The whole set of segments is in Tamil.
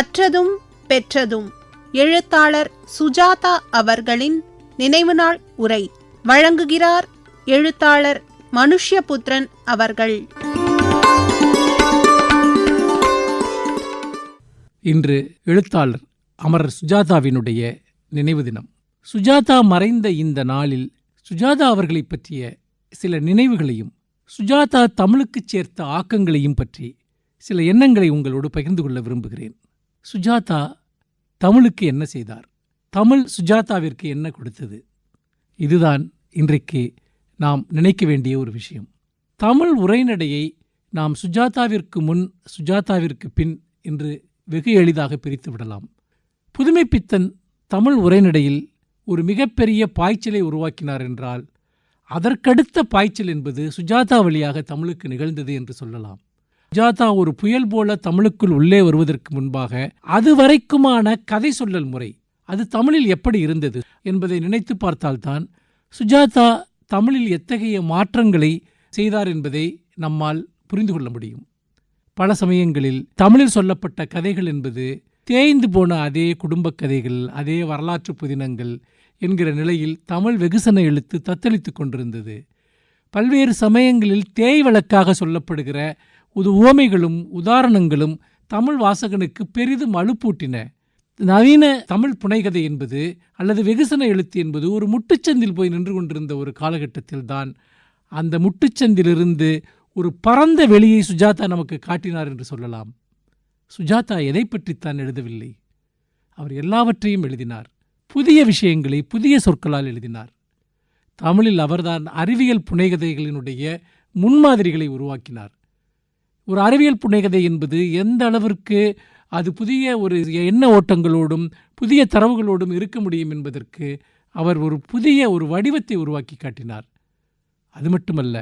கற்றதும் பெற்றதும். எழுத்தாளர் சுஜாதா அவர்களின் நினைவு நாள் உரை. வழங்குகிறார் எழுத்தாளர் மனுஷ்யபுத்திரன் அவர்கள். இன்று எழுத்தாளர் அமரர் சுஜாதாவினுடைய நினைவு தினம். சுஜாதா மறைந்த இந்த நாளில் சுஜாதா அவர்களைப் பற்றிய சில நினைவுகளையும் சுஜாதா தமிழுக்குச் சேர்த்த ஆக்கங்களையும் பற்றி சில எண்ணங்களை உங்களோடு பகிர்ந்து கொள்ள விரும்புகிறேன். சுஜாதா தமிழுக்கு என்ன செய்தார்? தமிழ் சுஜாதாவிற்கு என்ன கொடுத்தது? இதுதான் இன்றைக்கு நாம் நினைக்க வேண்டிய ஒரு விஷயம். தமிழ் உரைநடையை நாம் சுஜாதாவிற்கு முன் சுஜாதாவிற்கு பின் என்று வெகு எளிதாக பிரித்து விடலாம். புதுமைப்பித்தன் தமிழ் உரைநடையில் ஒரு மிகப்பெரிய பாய்ச்சலை உருவாக்கினார் என்றால் அதற்கடுத்த பாய்ச்சல் என்பது சுஜாதா வழியாக தமிழுக்கு நிகழ்ந்தது என்று சொல்லலாம். சுஜாதா ஒரு புயல் போல தமிழுக்குள் உள்ளே வருவதற்கு முன்பாக அதுவரைக்குமான கதை சொல்லல் முறை அது தமிழில் எப்படி இருந்தது என்பதை நினைத்து பார்த்தால்தான் சுஜாதா தமிழில் எத்தகைய மாற்றங்களை செய்தார் என்பதை நம்மால் புரிந்து கொள்ள முடியும். பல சமயங்களில் தமிழில் சொல்லப்பட்ட கதைகள் என்பது தேய்ந்து போன அதே குடும்பக் கதைகள் அதே வரலாற்று புதினங்கள் என்கிற நிலையில் தமிழ் வெகுசன எழுத்து தத்தளித்துக் கொண்டிருந்தது. பல்வேறு சமயங்களில் தேய் வழக்காக சொல்லப்படுகிற உது உவமைகளும் உதாரணங்களும் தமிழ் வாசகனுக்கு பெரிதும் அழுப்பூட்டின. நவீன தமிழ் புனைகதை என்பது அல்லது வெகுசன எழுத்து என்பது ஒரு முட்டுச்சந்தில் போய் நின்று கொண்டிருந்த ஒரு காலகட்டத்தில்தான் அந்த முட்டுச்சந்திலிருந்து ஒரு பரந்த வெளியை சுஜாதா நமக்கு காட்டினார் என்று சொல்லலாம். சுஜாதா எதை பற்றித்தான் எழுதவில்லை? அவர் எல்லாவற்றையும் எழுதினார். புதிய விஷயங்களை புதிய சொற்களால் எழுதினார். தமிழில் அவர்தான் அறிவியல் புனைகதைகளினுடைய முன்மாதிரிகளை உருவாக்கினார். ஒரு அறிவியல் புனைகதை என்பது எந்த அளவிற்கு அது புதிய ஒரு எண்ண ஓட்டங்களோடும் புதிய தரவுகளோடும் இருக்க முடியும் என்பதற்கு அவர் ஒரு புதிய ஒரு வடிவத்தை உருவாக்கி காட்டினார். அது மட்டுமல்ல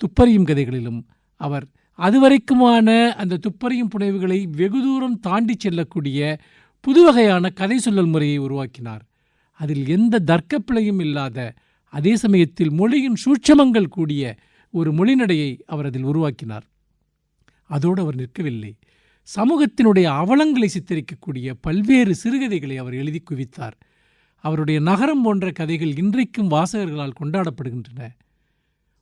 துப்பறியும் கதைகளிலும் அவர் அதுவரைக்குமான அந்த துப்பறியும் புனைவுகளை வெகு தூரம் தாண்டி செல்லக்கூடிய புது வகையான கதை சொல்லல் முறையை உருவாக்கினார். அதில் எந்த தர்க்கப்பிழையும் இல்லாத அதே சமயத்தில் மொழியின் சூட்சமங்கள் கூடிய ஒரு மொழிநடையை அவர் அதில் உருவாக்கினார். அதோடு அவர் நிற்கவில்லை. சமூகத்தினுடைய அவலங்களை சித்தரிக்கக்கூடிய பல்வேறு சிறுகதைகளை அவர் எழுதி குவித்தார். அவருடைய நகரம் போன்ற கதைகள் இன்றைக்கும் வாசகர்களால் கொண்டாடப்படுகின்றன.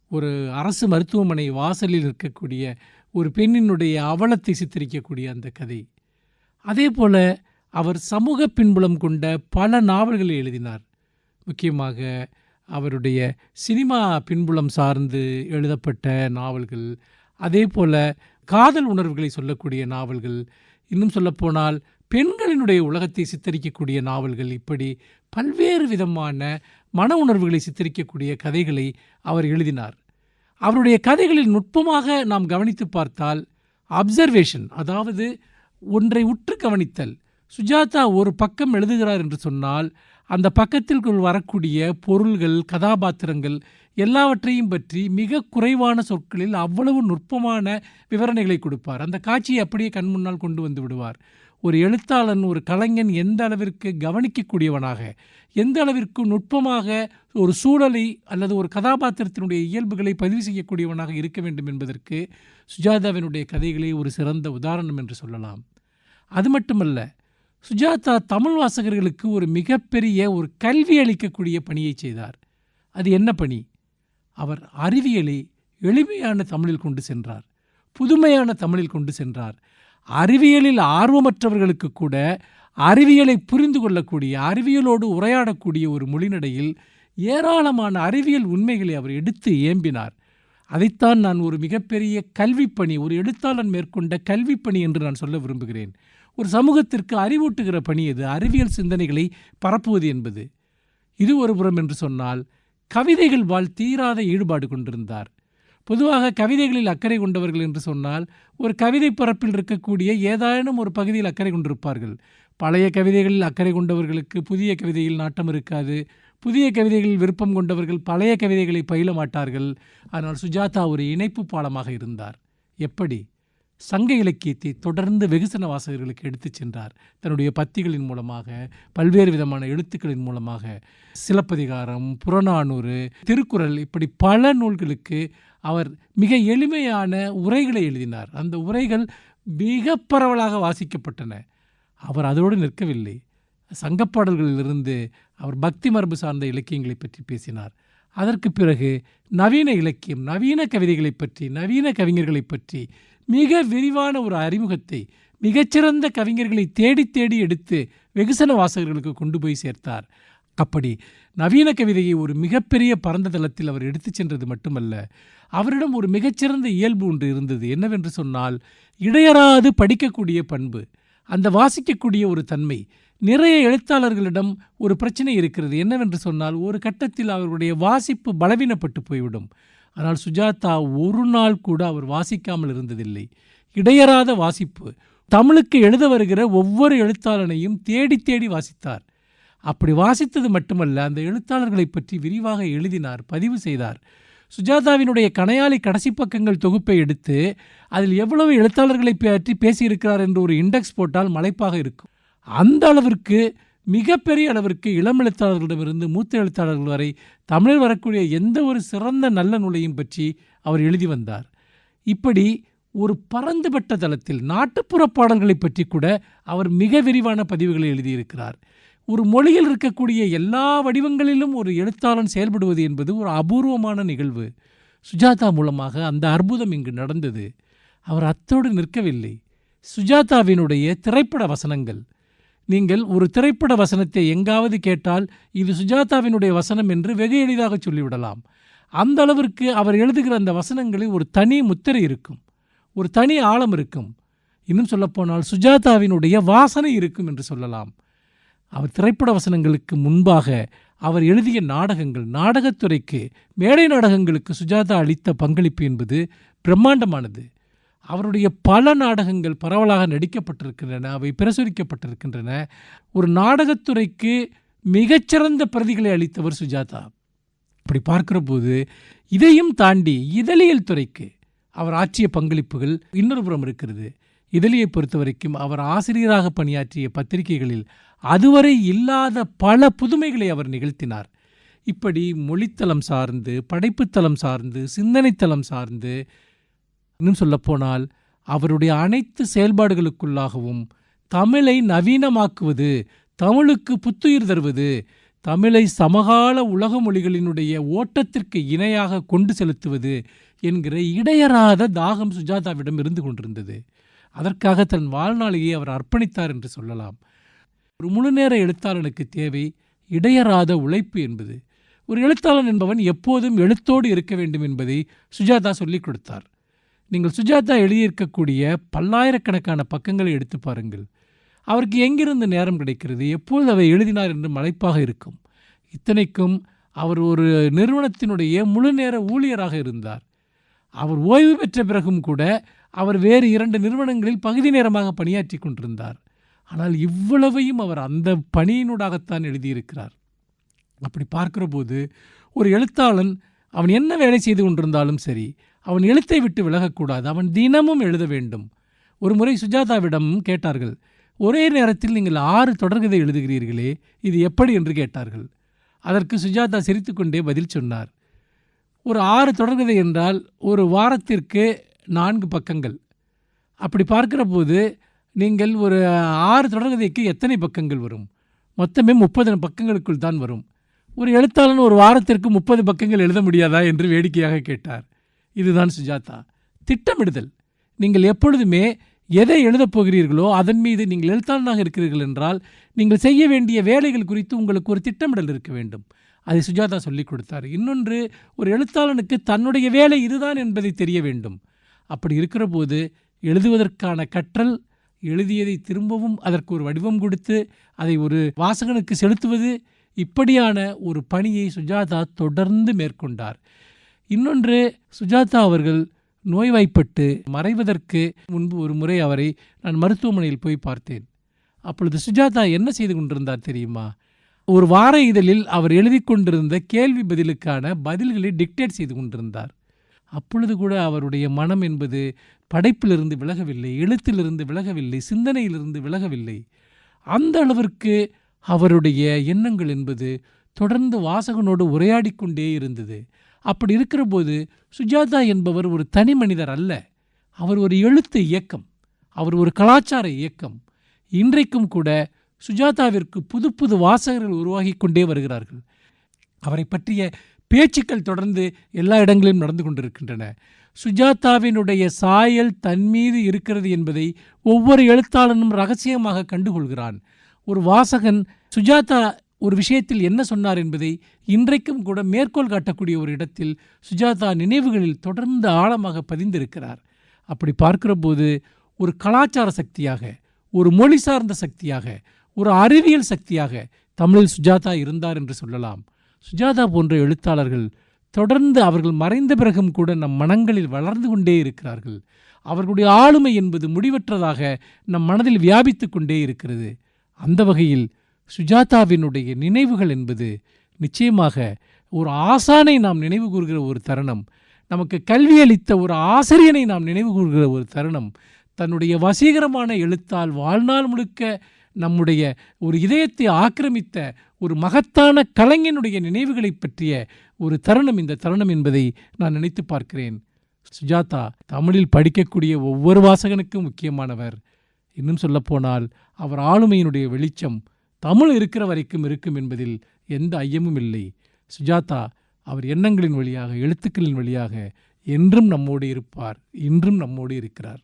ஒரு அரசு மருத்துவமனை வாசலில் இருக்கக்கூடிய ஒரு பெண்ணினுடைய அவலத்தை சித்தரிக்கக்கூடிய அந்த கதை. அதே போல அவர் சமூக பின்புலம் கொண்ட பல நாவல்களை எழுதினார். முக்கியமாக அவருடைய சினிமா பின்புலம் சார்ந்து எழுதப்பட்ட நாவல்கள் அதே போல காதல் உணர்வுகளை சொல்லக்கூடிய நாவல்கள் இன்னும் சொல்லப்போனால் பெண்களினுடைய உலகத்தை சித்தரிக்கக்கூடிய நாவல்கள் இப்படி பல்வேறு விதமான மன உணர்வுகளை சித்தரிக்கக்கூடிய கதைகளை அவர் எழுதினார். அவருடைய கதைகளில் நுட்பமாக நாம் கவனித்து பார்த்தால் அப்சர்வேஷன் அதாவது ஒன்றை உற்று கவனித்தல் சுஜாதா ஒரு பக்கம் எழுதுகிறார் என்று சொன்னால் அந்த பக்கத்திற்குள் வரக்கூடிய பொருள்கள் கதாபாத்திரங்கள் எல்லாவற்றையும் பற்றி மிக குறைவான சொற்களில் அவ்வளவு நுட்பமான விவரணைகளை கொடுப்பார். அந்த காட்சியை அப்படியே கண் முன்னால் கொண்டு வந்து விடுவார். ஒரு எழுத்தாளன் ஒரு கலைஞன் எந்த அளவிற்கு கவனிக்கக்கூடியவனாக எந்த அளவிற்கு நுட்பமாக ஒரு சூழலை அல்லது ஒரு கதாபாத்திரத்தினுடைய இயல்புகளை பதிவு செய்யக்கூடியவனாக இருக்க வேண்டும் என்பதற்கு சுஜாதாவினுடைய கதைகளே ஒரு சிறந்த உதாரணம் என்று சொல்லலாம். அது மட்டுமல்ல சுஜாதா தமிழ் வாசகர்களுக்கு ஒரு மிகப்பெரிய ஒரு கல்வி அளிக்கக்கூடிய பணியை செய்தார். அது என்ன பணி? அவர் அறிவியலை எளிமையான தமிழில் கொண்டு சென்றார். புதுமையான தமிழில் கொண்டு சென்றார். அறிவியலில் ஆர்வமற்றவர்களுக்கு கூட அறிவியலை புரிந்து கொள்ளக்கூடிய அறிவியலோடு உரையாடக்கூடிய ஒரு மொழிநடையில் ஏராளமான அறிவியல் உண்மைகளை அவர் எடுத்து ஏம்பினார். அதைத்தான் நான் ஒரு மிகப்பெரிய கல்விப்பணி ஒரு எழுத்தாளன் மேற்கொண்ட கல்விப்பணி என்று நான் சொல்ல விரும்புகிறேன். ஒரு சமூகத்திற்கு அறிவூட்டுகிற பணி இது அறிவியல் சிந்தனைகளை பரப்புவது என்பது. இது ஒரு புறம் என்று சொன்னால் கவிதைகள் வாழ் தீராத ஈடுபாடு கொண்டிருந்தார். பொதுவாக கவிதைகளில் அக்கறை கொண்டவர்கள் என்று சொன்னால் ஒரு கவிதை பரப்பில் இருக்கக்கூடிய ஏதேனும் ஒரு பகுதியில் அக்கறை கொண்டிருப்பார்கள். பழைய கவிதைகளில் அக்கறை கொண்டவர்களுக்கு புதிய கவிதையில் நாட்டம் இருக்காது. புதிய கவிதைகளில் விருப்பம் கொண்டவர்கள் பழைய கவிதைகளை பயில மாட்டார்கள். ஆனால் சுஜாதா ஒரு இணைப்பு பாலமாக இருந்தார். எப்படி? சங்க இலக்கியத்தை தொடர்ந்து வெகுசன வாசகர்களுக்கு எடுத்துச் சென்றார். தன்னுடைய பத்திகளின் மூலமாக பல்வேறு விதமான எழுத்துக்களின் மூலமாக சிலப்பதிகாரம் புறநானூறு திருக்குறள் இப்படி பல நூல்களுக்கு அவர் மிக எளிமையான உரைகளை எழுதினார். அந்த உரைகள் மிக பரவலாக வாசிக்கப்பட்டன. அவர் அதோடு நிற்கவில்லை. சங்கப்பாடல்களிலிருந்து அவர் பக்தி மரபு சார்ந்த இலக்கியங்களை பற்றி பேசினார். அதற்கு பிறகு நவீன இலக்கியம் நவீன கவிதைகளை பற்றி நவீன கவிஞர்களை பற்றி மிக விரிவான ஒரு அறிமுகத்தை மிகச்சிறந்த கவிஞர்களை தேடி தேடி எடுத்து வெகுசன வாசகர்களுக்கு கொண்டு போய் சேர்த்தார். அப்படி நவீன கவிதையை ஒரு மிகப்பெரிய பரந்த தளத்தில் அவர் எடுத்துச் சென்றது மட்டுமல்ல அவரிடம் ஒரு மிகச்சிறந்த இயல்பு ஒன்று இருந்தது. என்னவென்று சொன்னால் இடையறாது படிக்கக்கூடிய பண்பு அந்த வாசிக்கக்கூடிய ஒரு தன்மை நிறைய எழுத்தாளர்களிடம் ஒரு பிரச்சனை இருக்கிறது. என்னவென்று சொன்னால் ஒரு கட்டத்தில் அவர்களுடைய வாசிப்பு பலவீனப்பட்டு போய்விடும். ஆனால் சுஜாதா ஒரு நாள் கூட அவர் வாசிக்காமல் இருந்ததில்லை. இடையறாத வாசிப்பு. தமிழுக்கு எழுத வருகிற ஒவ்வொரு எழுத்தாளனையும் தேடி தேடி வாசித்தார். அப்படி வாசித்தது மட்டுமல்ல அந்த எழுத்தாளர்களை பற்றி விரிவாக எழுதினார் பதிவு செய்தார். சுஜாதாவினுடைய கணையாளி கடைசி பக்கங்கள் தொகுப்பை எடுத்து அதில் எவ்வளவு எழுத்தாளர்களை பற்றி பேசியிருக்கிறார் என்று ஒரு இண்டெக்ஸ் போட்டால் மலைப்பாக இருக்கும். அந்த அளவிற்கு மிகப்பெரிய அளவிற்கு இளம் எழுத்தாளர்களிடமிருந்து மூத்த எழுத்தாளர்கள் வரை தமிழில் வரக்கூடிய எந்த ஒரு சிறந்த நல்ல நூலையும் பற்றி அவர் எழுதி வந்தார். இப்படி ஒரு பரந்துபட்ட தளத்தில் நாட்டுப்புற பாடல்களை பற்றி கூட அவர் மிக விரிவான பதிவுகளை எழுதியிருக்கிறார். ஒரு மொழியில் இருக்கக்கூடிய எல்லா வடிவங்களிலும் ஒரு எழுத்தாளன் செயல்படுவது என்பது ஒரு அபூர்வமான நிகழ்வு. சுஜாதா மூலமாக அந்த அற்புதம் இங்கு நடந்தது. அவர் அத்தோடு நிற்கவில்லை. சுஜாதாவினுடைய திரைப்பட வசனங்கள் நீங்கள் ஒரு திரைப்பட வசனத்தை எங்காவது கேட்டால் இது சுஜாதாவினுடைய வசனம் என்று வெகு எளிதாக சொல்லிவிடலாம். அந்த அளவிற்கு அவர் எழுதுகிற அந்த வசனங்களில் ஒரு தனி முத்திரை இருக்கும். ஒரு தனி ஆழம் இருக்கும். இன்னும் சொல்லப்போனால் சுஜாதாவினுடைய வாசனை இருக்கும் என்று சொல்லலாம். அவர் திரைப்பட வசனங்களுக்கு முன்பாக அவர் எழுதிய நாடகங்கள் நாடகத்துறைக்கு மேடை நாடகங்களுக்கு சுஜாதா அளித்த பங்களிப்பு என்பது பிரம்மாண்டமானது. அவருடைய பல நாடகங்கள் பரவலாக நடிக்கப்பட்டிருக்கின்றன அவை பிரசுரிக்கப்பட்டிருக்கின்றன. ஒரு நாடகத்துறைக்கு மிகச்சிறந்த பிரதிகளை அளித்தவர் சுஜாதா. அப்படி பார்க்கிறபோது இதையும் தாண்டி இதழியல் துறைக்கு அவர் ஆற்றிய பங்களிப்புகள் இன்னொரு புறம் இருக்கிறது. இதழியை பொறுத்த வரைக்கும் அவர் ஆசிரியராக பணியாற்றிய பத்திரிகைகளில் அதுவரை இல்லாத பல புதுமைகளை அவர் நிகழ்த்தினார். இப்படி மொழித்தளம் சார்ந்து படைப்புத்தளம் சார்ந்து சிந்தனைத்தளம் சார்ந்து இன்னும் சொல்லப்போனால் அவருடைய அனைத்து செயல்பாடுகளுக்குள்ளாகவும் தமிழை நவீனமாக்குவது தமிழுக்கு புத்துயிர் தருவது தமிழை சமகால உலக மொழிகளினுடைய ஓட்டத்திற்கு இணையாக கொண்டு செலுத்துவது என்கிற இடையறாத தாகம் சுஜாதாவிடம் இருந்து கொண்டிருந்தது. அதற்காக தன் வாழ்நாளையே அவர் அர்ப்பணித்தார் என்று சொல்லலாம். ஒரு முழுநேர எழுத்தாளனுக்கு தேவை இடையறாத உழைப்பு என்பது. ஒரு எழுத்தாளன் என்பவன் எப்போதும் எழுத்தோடு இருக்க வேண்டும் என்பதை சுஜாதா சொல்லிக் கொடுத்தார். நீங்கள் சுஜாதா எழுதியிருக்கக்கூடிய பல்லாயிரக்கணக்கான பக்கங்களை எடுத்து பாருங்கள். அவருக்கு எங்கிருந்து நேரம் கிடைக்கிறது? எப்பொழுது அவர் எழுதினார் என்று மலைப்பாக இருக்கும். இத்தனைக்கும் அவர் ஒரு நிறுவனத்தினுடைய முழு நேர ஊழியராக இருந்தார். அவர் ஓய்வு பெற்ற பிறகும் கூட அவர் வேறு இரண்டு நிறுவனங்களில் பகுதி நேரமாக பணியாற்றி கொண்டிருந்தார். ஆனால் இவ்வளவையும் அவர் அந்த பணியினூடாகத்தான் எழுதியிருக்கிறார். அப்படி பார்க்கிறபோது ஒரு எழுத்தாளன் அவன் என்ன வேலை செய்து கொண்டிருந்தாலும் சரி அவன் எழுத்தை விட்டு விலகக்கூடாது. அவன் தினமும் எழுத வேண்டும். ஒரு முறை சுஜாதாவிடம் கேட்டார்கள் ஒரே நேரத்தில் நீங்கள் ஆறு தொடர்கதை எழுதுகிறீர்களே இது எப்படி? என்று கேட்டார்கள். அதற்கு சுஜாதா சிரித்துக்கொண்டே பதில் சொன்னார் ஒரு ஆறு தொடர்கதை என்றால் ஒரு வாரத்திற்கு நான்கு பக்கங்கள். அப்படி பார்க்கிற போது நீங்கள் ஒரு ஆறு தொடர்கதைக்கு எத்தனை பக்கங்கள் வரும்? மொத்தமே முப்பது பக்கங்களுக்குள் தான் வரும். ஒரு எழுத்தாளன் ஒரு வாரத்திற்கு முப்பது பக்கங்கள் எழுத முடியாதா என்று வேடிக்கையாக கேட்டார். இதுதான் சுஜாதா. திட்டமிடுதல். நீங்கள் எப்பொழுதுமே எதை எழுதப் போகிறீர்களோ அதன் மீது நீங்கள் எழுத்தாளனாக இருக்கிறீர்கள் என்றால் நீங்கள் செய்ய வேண்டிய வேலைகள் குறித்து உங்களுக்கு ஒரு திட்டமிடல் இருக்க வேண்டும். அதை சுஜாதா சொல்லிக் கொடுத்தார். இன்னொன்று ஒரு எழுத்தாளனுக்கு தன்னுடைய வேலை இதுதான் என்பதை தெரிய வேண்டும். அப்படி இருக்கிற போது எழுதுவதற்கான கற்றல் எழுதியதை திரும்பவும் அதற்கு ஒரு வடிவம் கொடுத்து அதை ஒரு வாசகனுக்கு செலுத்துவது இப்படியான ஒரு பணியை சுஜாதா தொடர்ந்து மேற்கொண்டார். இன்னொன்று சுஜாதா அவர்கள் நோய்வாய்ப்பட்டு மறைவதற்கு முன்பு ஒரு முறை அவரை நான் மருத்துவமனையில் போய் பார்த்தேன். அப்பொழுது சுஜாதா என்ன செய்து கொண்டிருந்தார் தெரியுமா? ஒரு வார இதழில் அவர் எழுதி கொண்டிருந்த கேள்வி பதிலுக்கான பதில்களை டிக்டேட் செய்து கொண்டிருந்தார். அப்பொழுது கூட அவருடைய மனம் என்பது படைப்பிலிருந்து விலகவில்லை எழுத்திலிருந்து விலகவில்லை சிந்தனையிலிருந்து விலகவில்லை. அந்த அளவிற்கு அவருடைய எண்ணங்கள் என்பது தொடர்ந்து வாசகனோடு உரையாடி கொண்டே இருந்தது. அப்படி இருக்கிற போது சுஜாதா என்பவர் ஒரு தனி மனிதர் அல்ல. அவர் ஒரு எழுத்து இயக்கம் அவர் ஒரு கலாச்சார இயக்கம். இன்றைக்கும் கூட சுஜாதாவிற்கு புது புது வாசகர்கள் உருவாகி கொண்டே வருகிறார்கள். அவரை பற்றிய பேச்சுக்கள் தொடர்ந்து எல்லா இடங்களிலும் நடந்து கொண்டிருக்கின்றன. சுஜாதாவினுடைய சாயல் தன் மீது இருக்கிறது என்பதை ஒவ்வொரு எழுத்தாளனும் ரகசியமாக கண்டுகொள்கிறான். ஒரு வாசகன் சுஜாதா ஒரு விஷயத்தில் என்ன சொன்னார் என்பதை இன்றைக்கும் கூட மேற்கோள் காட்டக்கூடிய ஒரு இடத்தில் சுஜாதா நினைவுகளில் தொடர்ந்து ஆழமாக பதிந்திருக்கிறார். அப்படி பார்க்கிற போது ஒரு கலாச்சார சக்தியாக ஒரு மொழி சார்ந்த சக்தியாக ஒரு அறிவியல் சக்தியாக தமிழில் சுஜாதா இருந்தார் என்று சொல்லலாம். சுஜாதா போன்ற எழுத்தாளர்கள் தொடர்ந்து அவர்கள் மறைந்த பிறகும் கூட நம் மனங்களில் வளர்ந்து கொண்டே இருக்கிறார்கள். அவர்களுடைய ஆளுமை என்பது முடிவற்றதாக நம் மனதில் வியாபித்து கொண்டே இருக்கிறது. அந்த வகையில் சுஜாதாவினுடைய நினைவுகள் என்பது நிச்சயமாக ஒரு ஆசானை நாம் நினைவு கூறுகிற ஒரு தருணம். நமக்கு கல்வி அளித்த ஒரு ஆசிரியனை நாம் நினைவு கூறுகிற ஒரு தருணம். தன்னுடைய வசீகரமான எழுத்தால் வாழ்நாள் முழுக்க நம்முடைய ஒரு இதயத்தை ஆக்கிரமித்த ஒரு மகத்தான கலைஞனுடைய நினைவுகளை பற்றிய ஒரு தருணம் இந்த தருணம் என்பதை நான் நினைத்து பார்க்கிறேன். சுஜாதா தமிழில் படிக்கக்கூடிய ஒவ்வொரு வாசகனுக்கும் முக்கியமானவர். இன்னும் சொல்லப்போனால் அவர் ஆளுமையினுடைய வெளிச்சம் தமிழ் இருக்கிற வரைக்கும் இருக்கும் என்பதில் எந்த ஐயமும் இல்லை. சுஜாதா அவர் எண்ணங்களின் வழியாக எழுத்துக்களின் வழியாக என்றும் நம்மோடு இருப்பார் இன்றும் நம்மோடு இருக்கிறார்.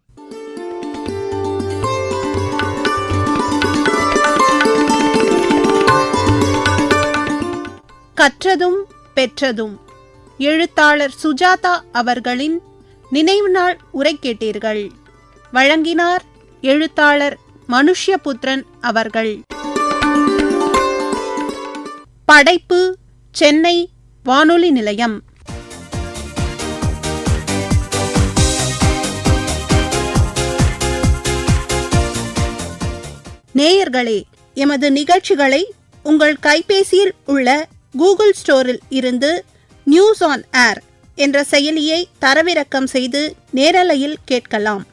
கற்றதும் பெற்றதும். எழுத்தாளர் சுஜாதா அவர்களின் நினைவு நாள் உரை கேட்டீர்கள். வழங்கினார் எழுத்தாளர் மனுஷ்யபுத்திரன் அவர்கள். படைப்பு சென்னை வானொலி நிலையம். நேயர்களே எமது நிகழ்ச்சிகளை உங்கள் கைபேசியில் உள்ள கூகுள் ஸ்டோரில் இருந்து நியூஸ் ஆன் ஏர் என்ற செயலியை தரவிறக்கம் செய்து நேரலையில் கேட்கலாம்.